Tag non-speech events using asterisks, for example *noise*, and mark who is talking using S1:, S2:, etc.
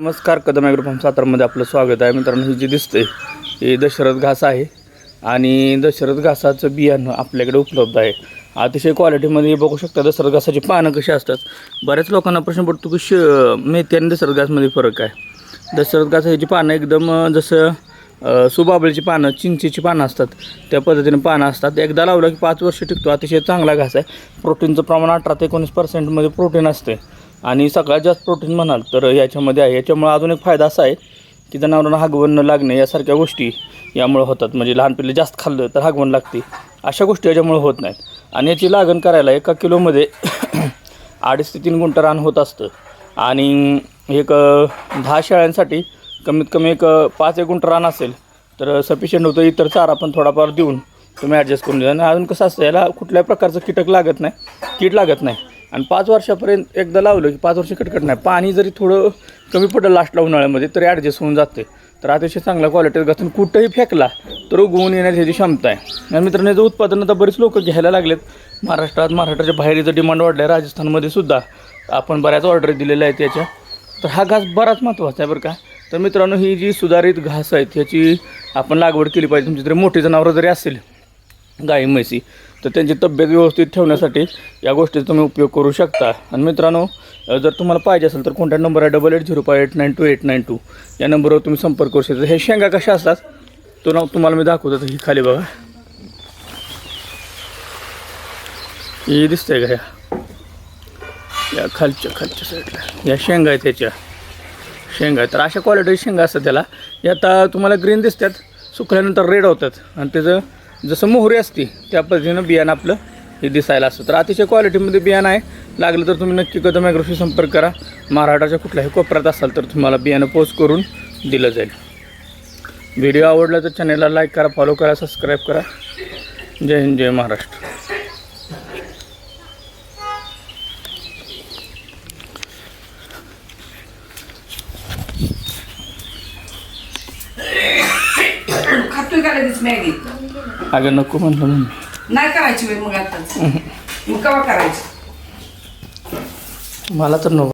S1: नमस्कार Kadam agro form सातारमध्ये आपलं स्वागत आहे. मित्रांनो ही जी दिसते हे दशरथ घास आहे. आणि दशरथ घासाचं बियाणं आपल्याकडे उपलब्ध आहे. अतिशय क्वालिटीमध्ये बघू शकता दशरथ घासाची पानं कशी असतात. बऱ्याच लोकांना प्रश्न पडतो की श मेथी आणि दशरथ घासमध्ये फरक आहे दशरथ घास ह्याची पानं एकदम जसं सुबाबळीची पानं चिंचेची पानं असतात. त्या पद्धतीने पानं असतात. एकदा लावलं की पाच वर्ष टिकतो. अतिशय चांगला घास आहे. प्रोटीनचं प्रमाण अठरा ते एकोणीस पर्सेंटमध्ये प्रोटीन असते. आणि सगळ्यात जास्त प्रोटीन म्हणाल तर याच्यामध्ये आहे. याच्यामुळं अजून एक फायदा असा आहे की जनावरांना हागवण न लागणे यासारख्या गोष्टी यामुळं होतात. म्हणजे लहान पिल्ले जास्त खाल्लं तर हागवण लागते. अशा गोष्टी याच्यामुळं होत नाहीत. आणि याची लागण करायला एका किलोमध्ये *coughs* अडीच ते तीन गुंठ रान होत असतं. आणि एक दहा शेळ्यांसाठी कमीत कमी एक पाच एक गुंठ रान असेल तर सफिशियंट होतं. इतर चारा पण थोडाफार देऊन तुम्ही ॲडजस्ट करून द्या आणि अजून कसं असतं याला कुठल्याही प्रकारचं कीटक लागत नाही. कीड लागत नाही. आणि पाच वर्षापर्यंत एकदा लावलं की पाच वर्ष कटकट नाही. पाणी जरी थोडं कमी पडलं लास्टला उन्हाळ्यामध्ये तरी ॲडजस्ट होऊन जाते तर अतिशय चांगल्या क्वालिटीत घातून कुठंही फेकला तर उगवून येण्याची ह्याची क्षमता आहे. आणि मित्रांनो याचं उत्पादन आता बरेच लोक घ्यायला लागलेत. महाराष्ट्रात महाराष्ट्राच्या बाहेर जर डिमांड वाढलं आहे राजस्थानमध्ये सुद्धा आपण बऱ्याच ऑर्डर दिलेल्या आहेत त्याच्या तर हा घास बराच महत्त्वाचा आहे बरं का. तर मित्रांनो ही जी सुधारित घास आहेत ह्याची आपण लागवड केली पाहिजे. तुमची जरी मोठी जनावरं जरी असेल गाई म्हैसी. तर त्यांची तब्येत व्यवस्थित ठेवण्यासाठी या गोष्टीचा तुम्ही उपयोग करू शकता. आणि मित्रांनो जर तुम्हाला पाहिजे असेल तर कोणत्या नंबर आहे? Double eight zero five eight nine two eight nine two या नंबरवर तुम्ही संपर्क करू शकता. हे शेंगा कशा असतात? तो नाव तुम्हाला मी दाखवतो ही खाली बघा. ही दिसतंय का ह्या? या खालच्या खालच्या साईडला या शेंगा आहेत त्याच्या शेंगा आहेत. तर अशा क्वालिटीच्या शेंगा असतात त्याला. या आता तुम्हाला ग्रीन दिसतात सुकल्यानंतर रेड होतात. आणि त्याचं जसं मोहरी असते त्या पद्धतीनं बियाणं आपलं हे दिसायला असतं. तर अतिशय क्वालिटीमध्ये बियाणं आहे. लागलं तर तुम्ही नक्की कदम ॲग्रोशी संपर्क करा. महाराष्ट्राच्या कुठल्याही कोपऱ्यात असाल तर तुम्हाला बियाणं पोस्ट करून दिलं जाईल. व्हिडिओ आवडला तर चॅनलला लाईक करा फॉलो करा सबस्क्राईब करा. जय हिंद जय महाराष्ट्र.
S2: खातोय का लगेच मॅगी?
S1: अगं नको म्हणलं म्हणून.
S2: नाही करायची बाई मग आता मग कवा करायची?
S1: मला तर नको.